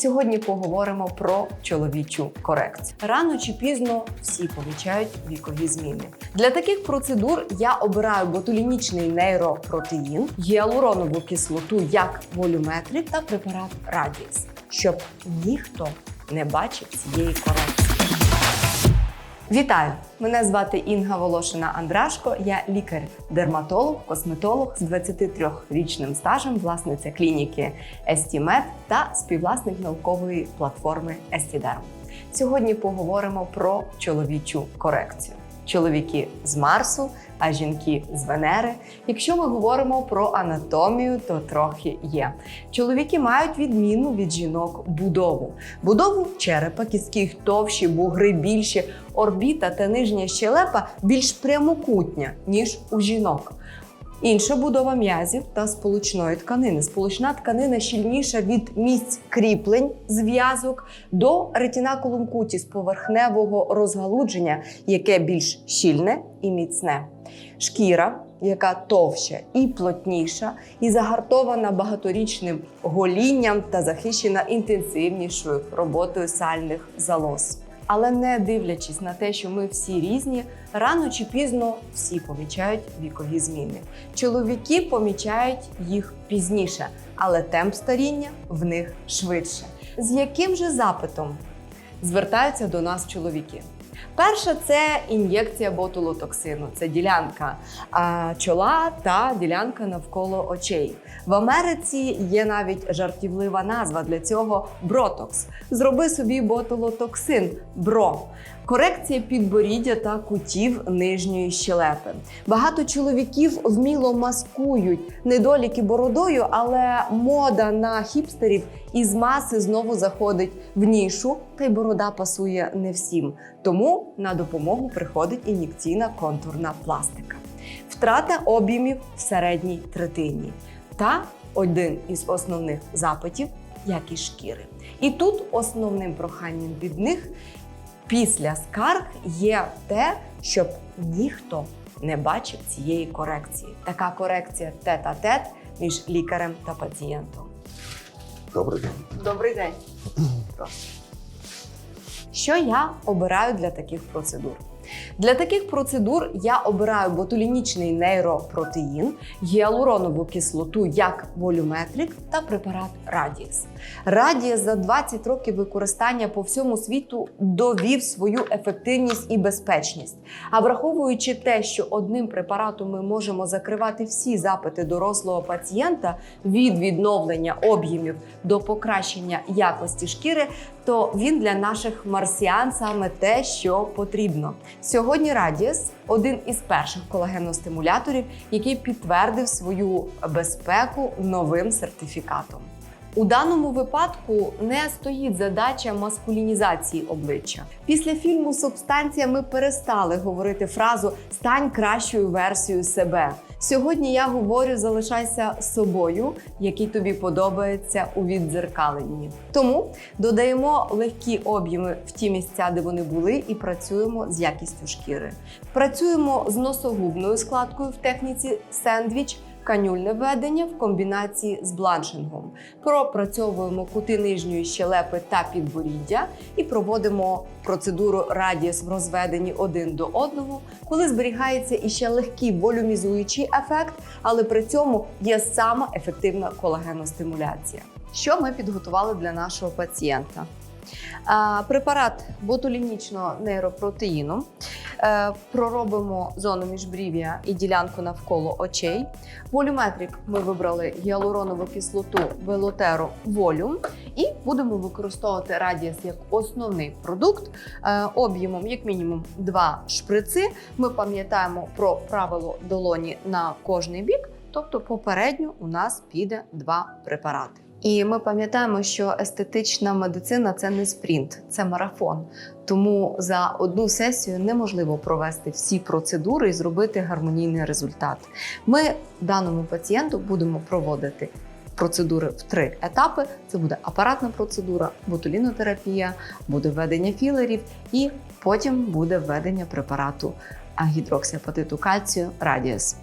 Сьогодні поговоримо про чоловічу корекцію. Рано чи пізно всі помічають вікові зміни. Для таких процедур я обираю ботулінічний нейропротеїн, гіалуронову кислоту як волюметрик та препарат Радіс, щоб ніхто не бачив цієї корекції. Вітаю! Мене звати Інга Волошина Андрашко. Я лікар-дерматолог, косметолог з 23-річним стажем, власниця клініки Естімед та співвласник наукової платформи Естідерм. Сьогодні поговоримо про чоловічу корекцію. Чоловіки з Марсу, а жінки з Венери. Якщо ми говоримо про анатомію, то трохи є. Чоловіки мають відміну від жінок будову. Будову черепа, кістки товщі, бугри більші, орбіта та нижня щелепа більш прямокутня, ніж у жінок. Інша будова м'язів та сполучної тканини. Сполучна тканина щільніша від місць кріплень зв'язок до ретінакулум кутіс поверхневого розгалудження, яке більш щільне і міцне. Шкіра, яка товща і плотніша, і загартована багаторічним голінням та захищена інтенсивнішою роботою сальних залоз. Але не дивлячись на те, що ми всі різні, рано чи пізно всі помічають вікові зміни. Чоловіки помічають їх пізніше, але темп старіння в них швидше. З яким же запитом звертаються до нас чоловіки? Перша це ін'єкція ботулотоксину. Це ділянка чола та ділянка навколо очей. В Америці є навіть жартівлива назва для цього бротокс. Зроби собі ботулотоксин бро. Корекція підборіддя та кутів нижньої щелепи. Багато чоловіків вміло маскують недоліки бородою, але мода на хіпстерів із маси знову заходить в нішу, та й борода пасує не всім. Тому на допомогу приходить ін'єкційна контурна пластика, втрата об'ємів в середній третині та один із основних запитів якість шкіри. І тут основним проханням від них після скарг є те, щоб ніхто не бачив цієї корекції. Така корекція тет-а-тет між лікарем та пацієнтом. Добрий день. Добрий день. Що я обираю для таких процедур? Для таких процедур я обираю ботулінічний нейропротеїн, гіалуронову кислоту як волюметрик та препарат Радіс. Радіс за 20 років використання по всьому світу довів свою ефективність і безпечність. А враховуючи те, що одним препаратом ми можемо закривати всі запити дорослого пацієнта від відновлення об'ємів до покращення якості шкіри, то він для наших марсіан саме те, що потрібно. Сьогодні Радіс один із перших колагеностимуляторів, який підтвердив свою безпеку новим сертифікатом. У даному випадку не стоїть задача маскулінізації обличчя. Після фільму Субстанція ми перестали говорити фразу Стань кращою версією себе. Сьогодні я говорю залишайся собою, який тобі подобається у віддзеркаленні. Тому додаємо легкі об'єми в ті місця, де вони були, і працюємо з якістю шкіри. Працюємо з носогубною складкою в техніці сендвіч канюльне введення в комбінації з бланшингом. Пропрацьовуємо кути нижньої щелепи та підборіддя і проводимо процедуру радіс в розведенні один до одного, коли зберігається іще легкий волюмізуючий ефект, але при цьому є сама ефективна колагеностимуляція. Що ми підготували для нашого пацієнта? Препарат ботулінічного нейропротеїну. Е, Проробимо зону міжбрів'я і ділянку навколо очей. Волюметрик ми вибрали гіалуронову кислоту велотеру волюм і будемо використовувати радіс як основний продукт е, об'ємом, як мінімум, 2 шприци. Ми пам'ятаємо про правило долоні на кожний бік, тобто попередньо у нас піде два препарати. І ми пам'ятаємо, що естетична медицина це не спринт, це марафон. Тому за одну сесію неможливо провести всі процедури і зробити гармонійний результат. Ми даному пацієнту будемо проводити процедури в три етапи: це буде апаратна процедура, ботулінотерапія, буде введення філерів, і потім буде введення препарату гідроксіапатиту кальцію Радіус.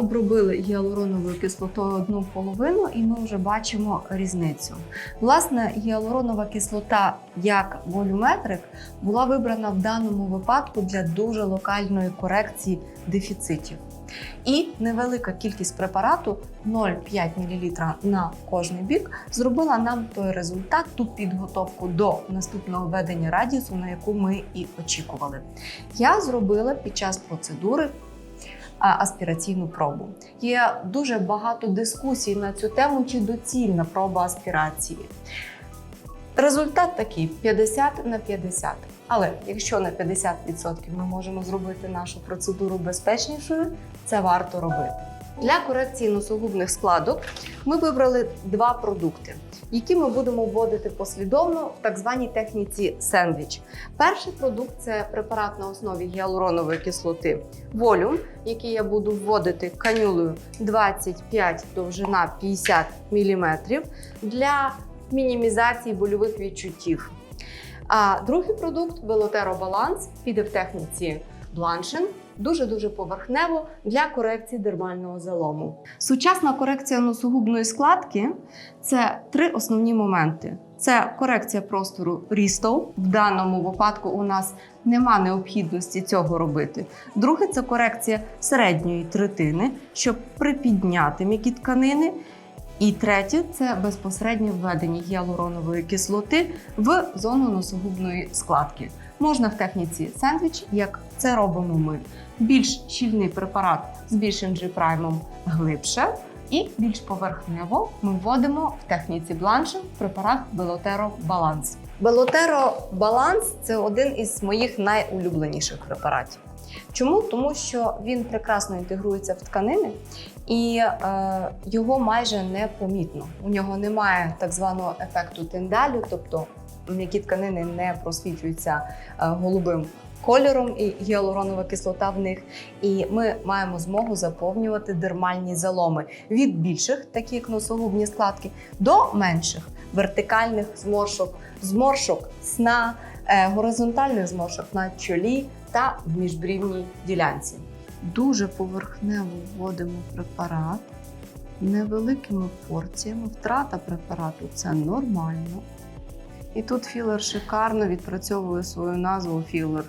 Обробили гіалуроновою кислотою одну половину, і ми вже бачимо різницю. Власне, гіалуронова кислота як волюметрик була вибрана в даному випадку для дуже локальної корекції дефіцитів. І невелика кількість препарату 0,5 мл на кожний бік зробила нам той результат, ту підготовку до наступного введення радіусу, на яку ми і очікували. Я зробила під час процедури аспіраційну пробу. Є дуже багато дискусій на цю тему, чи доцільна проба аспірації. Результат такий: 50 на 50. Але якщо на 50% ми можемо зробити нашу процедуру безпечнішою, це варто робити. Для корекції носогубних складок ми вибрали два продукти, які ми будемо вводити послідовно в так званій техніці сендвіч. Перший продукт це препарат на основі гіалуронової кислоти Волюм, який я буду вводити канюлею 25 довжина 50 мм для мінімізації больових відчуттів. А другий продукт Белотеро Баланс піде в техніці бланшин. Дуже-дуже поверхнево для корекції дермального залому. Сучасна корекція носогубної складки це три основні моменти: це корекція простору рістов. В даному випадку у нас нема необхідності цього робити. Друге це корекція середньої третини, щоб припідняти м'які тканини. І третє це безпосереднє введення гіалуронової кислоти в зону носогубної складки. Можна в техніці сендвіч, як це робимо ми. Більш щільний препарат з більшим G-праймом глибше, і більш поверхнево ми вводимо в техніці бланшин препарат Белотеро Баланс. Белотеро Баланс це один із моїх найулюбленіших препаратів. Чому? Тому що він прекрасно інтегрується в тканини і е, його майже не помітно. У нього немає так званого ефекту тендалю, тобто м'які тканини не просвітлюються е, голубим кольором і гіалуронова кислота в них. І ми маємо змогу заповнювати дермальні заломи від більших, такі як носогубні складки, до менших вертикальних зморшок, зморшок сна, е, горизонтальних зморшок на чолі та в міжбрівній ділянці. Дуже поверхнево вводимо препарат невеликими порціями. Втрата препарату це нормально. І тут філер шикарно відпрацьовує свою назву філер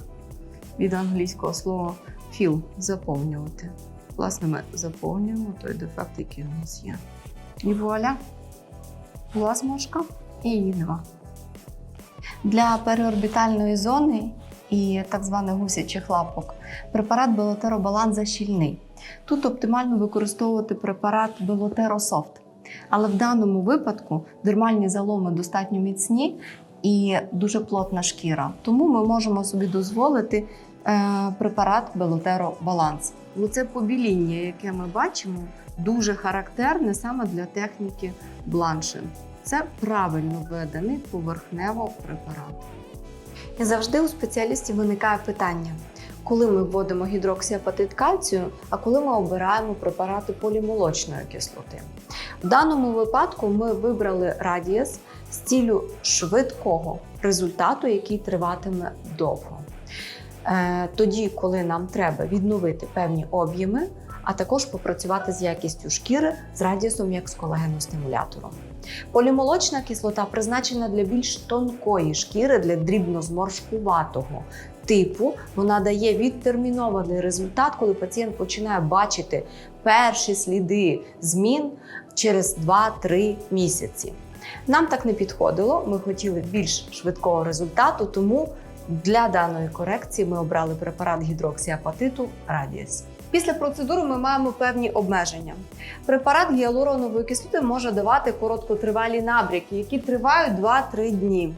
від англійського слова філ заповнювати. Власне, ми заповнюємо той дефект, який у нас є. І вуаля, була і її нема. Для переорбітальної зони і так званих гусячих лапок препарат Белотеро защільний. Тут оптимально використовувати препарат Белотеро Софт. Але в даному випадку дермальні заломи достатньо міцні і дуже плотна шкіра. Тому ми можемо собі дозволити е, препарат Белотеро Баланс. Ну, це побіління, яке ми бачимо, дуже характерне саме для техніки бланшин. Це правильно введений поверхнево препарат. І завжди у спеціалістів виникає питання, коли ми вводимо гідроксіапатит кальцію, а коли ми обираємо препарати полімолочної кислоти. В даному випадку ми вибрали радієс з цілю швидкого результату, який триватиме довго. Е, Тоді, коли нам треба відновити певні об'єми, а також попрацювати з якістю шкіри з радіусом як з колагеностимулятором. Полімолочна кислота призначена для більш тонкої шкіри, для дрібнозморшкуватого типу. Вона дає відтермінований результат, коли пацієнт починає бачити перші сліди змін через 2-3 місяці. Нам так не підходило. Ми хотіли більш швидкого результату, тому для даної корекції ми обрали препарат гідроксіапатиту Радіс. Після процедури ми маємо певні обмеження. Препарат гіалуронової кислоти може давати короткотривалі набряки, які тривають 2-3 дні.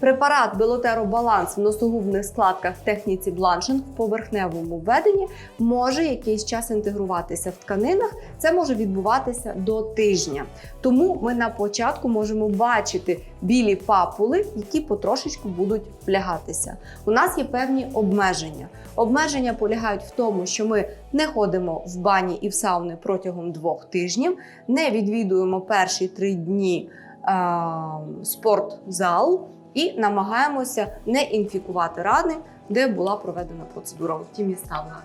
Препарат Белотеро Баланс в носогубних складках в техніці бланшинг в поверхневому введенні може якийсь час інтегруватися в тканинах. Це може відбуватися до тижня. Тому ми на початку можемо бачити білі папули, які потрошечку будуть влягатися. У нас є певні обмеження. Обмеження полягають в тому, що ми не ходимо в бані і в сауни протягом двох тижнів, не відвідуємо перші три дні спортзал і намагаємося не інфікувати рани, де була проведена процедура. Ті міста в нас.